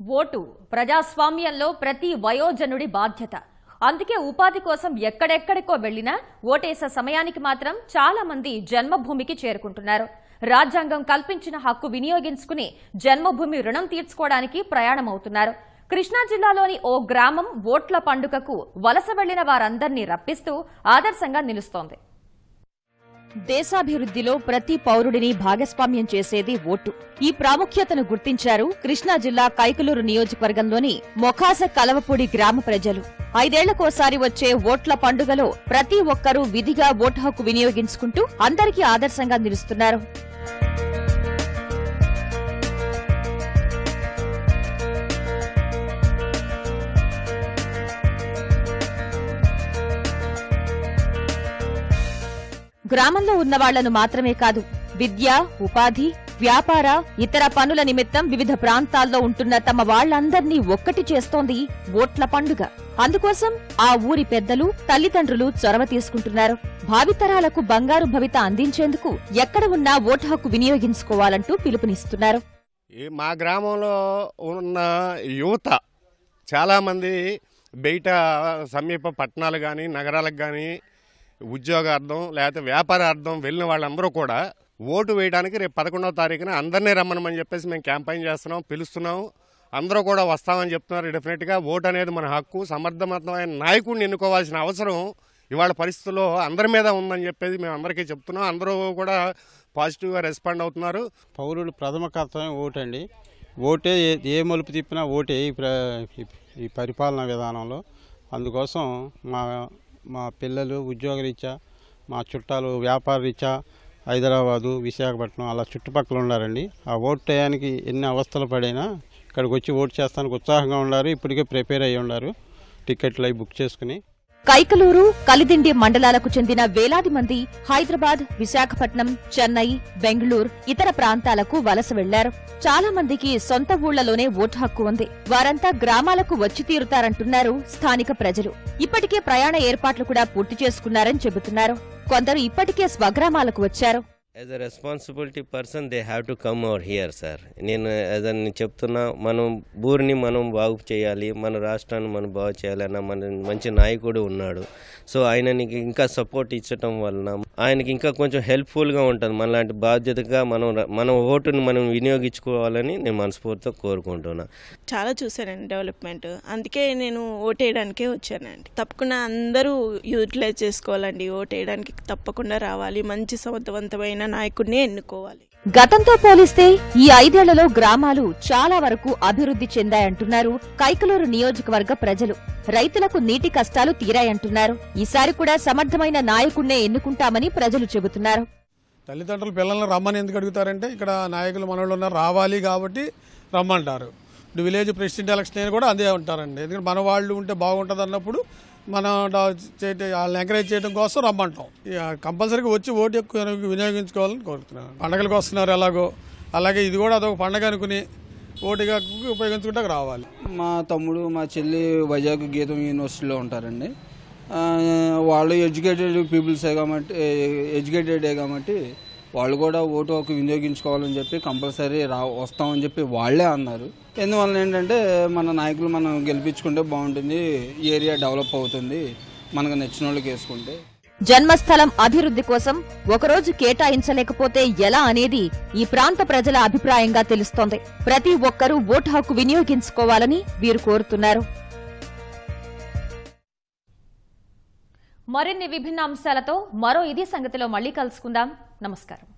Vote ప్రజాస్వామ్యంలో ప్రతి వయోజనుడి బాధ్యత. అందుకే ఉపాధి కోసం ఎక్కడెక్కడికో వెళ్ళినా ఓటేసే సమయానికి మాత్రం చాలా మంది జన్మభూమికి చేరుకుంటున్నారు. రాజ్యాంగం కల్పించిన హక్కు వినియోగించుకుని జన్మభూమి రుణం తీర్చుకోవడానికి ప్రయాణమవుతున్నారు. కృష్ణా జిల్లాలోని ఓ గ్రామం ఓట్ల పండుగకు వలస వెళ్ళిన వారందరినీ రప్పిస్తూ ఆదర్శంగా నిలుస్తోంది. దేశాభివృద్ధిలో ప్రతి పౌరుడిని భాగస్వామ్యం చేసేది ఓటు. ఈ ప్రాముఖ్యతను గుర్తించారు కృష్ణా జిల్లా కైకలూరు నియోజకవర్గంలోని మొఖాస కలవపూడి గ్రామ ప్రజలు. ఐదేళ్ళకోసారి వచ్చే ఓట్ల పండుగలో ప్రతి ఒక్కరూ విధిగా ఓటు హక్కు వినియోగించుకుంటూ అందరికీ ఆదర్శంగా నిలుస్తున్నారు. గ్రామంలో ఉన్న వాళ్ళను మాత్రమే కాదు విద్య ఉపాధి వ్యాపార ఇతర పనుల నిమిత్తం వివిధ ప్రాంతాల్లో ఉంటున్న తమ వాళ్ళందర్నీ ఒక్కటి చేస్తోంది ఓట్ల పండుగ. అందుకోసం ఆ ఊరి పెద్దలు తల్లిదండ్రులు చొరవ తీసుకుంటున్నారు. భావితరాలకు బంగారు భవిత అందించేందుకు ఎక్కడ ఉన్నా ఓటు హక్కు వినియోగించుకోవాలంటూ పిలుపునిస్తున్నారు. ఈ మా గ్రామంలో ఉన్న యువత చాలామంది బయట సమీప పట్టణాలు కానీ నగరాలకు కానీ ఉద్యోగార్థం లేకపోతే వ్యాపారార్థం వెళ్ళిన వాళ్ళందరూ కూడా ఓటు వేయడానికి రేపు పదకొండవ తారీఖున అందరినీ రమ్మనమని చెప్పేసి మేము క్యాంపెయిన్ చేస్తున్నాం పిలుస్తున్నాం. అందరూ కూడా వస్తామని చెప్తున్నారు. డెఫినెట్గా ఓటు అనేది మన హక్కు. సమర్థవంతమైన నాయకుడిని ఎన్నుకోవాల్సిన అవసరం ఇవాళ పరిస్థితుల్లో అందరి మీద ఉందని చెప్పేసి మేము అందరికీ చెప్తున్నాం. అందరూ కూడా పాజిటివ్గా రెస్పాండ్ అవుతున్నారు. పౌరులు ప్రథమ కర్తవ్యం ఓటండి. ఓటే ఏ- మలుపు తిప్పినా ఓటే ఈ ఈ- ఈ పరిపాలనా విధానంలో. అందుకోసం మా మా పిల్లలు ఉద్యోగరీత్యా మా చుట్టాలు వ్యాపార రీత్యా హైదరాబాదు విశాఖపట్నం అలా చుట్టుపక్కల ఉన్నారండి. ఆ ఓటు టయానికి ఎన్ని అవస్థలు పడైనా ఇక్కడికి వచ్చి ఓటు చేస్తానికి ఉత్సాహంగా ఉన్నారు ఇప్పటికే ప్రిపేర్ అయ్యి ఉన్నారు టికెట్లు అవి బుక్ చేసుకుని కైకలూరు కలిదిండి మండలాలకు చెందిన వేలాది మంది హైదరాబాద్ విశాఖపట్నం చెన్నై బెంగళూరు ఇతర ప్రాంతాలకు వలస వెళ్ళారు. చాలా మందికి సొంత ఊళ్ళలోనే ఓటు హక్కు ఉంది. వారంతా గ్రామాలకు వచ్చి తీరుతారంటున్నారు స్థానిక ప్రజలు. ఇప్పటికే ప్రయాణ ఏర్పాట్లు కూడా పూర్తి చేసుకున్నారని చెబుతున్నారు. కొందరు ఇప్పటికే స్వగ్రామాలకు వచ్చారు. As a responsibility person they have to come our here sir నేను యాజ్ అని చెప్తున్నా మనం ఊరిని మనం బాగు చేయాలి మన రాష్ట్రాన్ని మనం బాగు చేయాలన్న మన మంచి నాయకుడు ఉన్నాడు. సో ఆయనకి ఇంకా సపోర్ట్ ఇచ్చటం వలన ఆయనకి ఇంకా కొంచెం హెల్ప్ఫుల్గా ఉంటుంది. మనలాంటి బాధ్యతగా మనం మన ఓటుని మనం వినియోగించుకోవాలని నేను మనస్ఫూర్తితో కోరుకుంటున్నా. చాలా చూశానండి డెవలప్మెంట్ అందుకే నేను ఓటేయడానికే వచ్చానండి. తప్పకుండా అందరూ యూటిలైజ్ చేసుకోవాలండి. ఓటేయడానికి తప్పకుండా రావాలి. మంచి సమర్థవంతమైన నాయకుడిని ఎన్నుకోవాలి. గతంతో పోలిస్తే ఈ ఐదేళ్ళలో గ్రామాలు చాలా వరకు అభివృద్ధి చెందాయంటున్నారు కైకలూరు నియోజకవర్గ ప్రజలు. రైతులకు నీటి కష్టాలు తీరాయంటున్నారు. ఈసారి కూడా సమర్థమైన నాయకుణ్ణే ఎన్నుకుంటామని ప్రజలు చెబుతున్నారు. తల్లిదండ్రులు పిల్లల్ని రమ్మని ఎందుకు అడుగుతారంటే ఇక్కడ నాయకులు మనోళ్ళు ఉన్నారు రావాలి కాబట్టి రమ్మంటారు. ఇప్పుడు విలేజ్ ప్రెసిడెంట్ ఎలక్షన్ అయినా కూడా అదే ఉంటారండి ఎందుకంటే మన వాళ్ళు ఉంటే బాగుంటుంది అన్నప్పుడు మనం వాళ్ళని ఎంకరేజ్ చేయడం కోసం రమ్మంటాం. ఇక కంపల్సరీగా వచ్చి ఓటు ఎక్కువ వినియోగించుకోవాలని కోరుతున్నాను. పండగలకు వస్తున్నారు ఎలాగో. అలాగే ఇది కూడా అదొక పండగ అనుకుని ఓటుగా ఉపయోగించుకుంటే రావాలి. మా తమ్ముడు మా చెల్లి వైజాగ్ గీతం యూనివర్సిటీలో ఉంటారండి. వాళ్ళు ఎడ్యుకేటెడ్ పీపుల్సే కాబట్టి ఎడ్యుకేటెడే కాబట్టి వాళ్ళు కూడా ఓటు హక్కు వినియోగించుకోవాలని చెప్పి కంపల్సరీ రా వస్తామని చెప్పి వాళ్ళే అన్నారు. ఎందువల్ల ఏంటంటే మన నాయకులు మనం గెలిపించుకుంటే బాగుంటుంది ఏరియా డెవలప్ అవుతుంది మనకు నచ్చిన వాళ్ళకి వేసుకుంటే జన్మస్థలం అభివృద్ధి కోసం ఒకరోజు కేటాయించలేకపోతే ఎలా అనేది ఈ ప్రాంత ప్రజల అభిప్రాయంగా తెలుస్తోంది. ప్రతి ఒక్కరూ ఓటు హక్కు వినియోగించుకోవాలని వీరు కోరుతున్నారు. మరిన్ని విభిన్న అంశాలతో మరో ఇది సంగతిలో మళ్ళీ కలుసుకుందాం. నమస్కారం.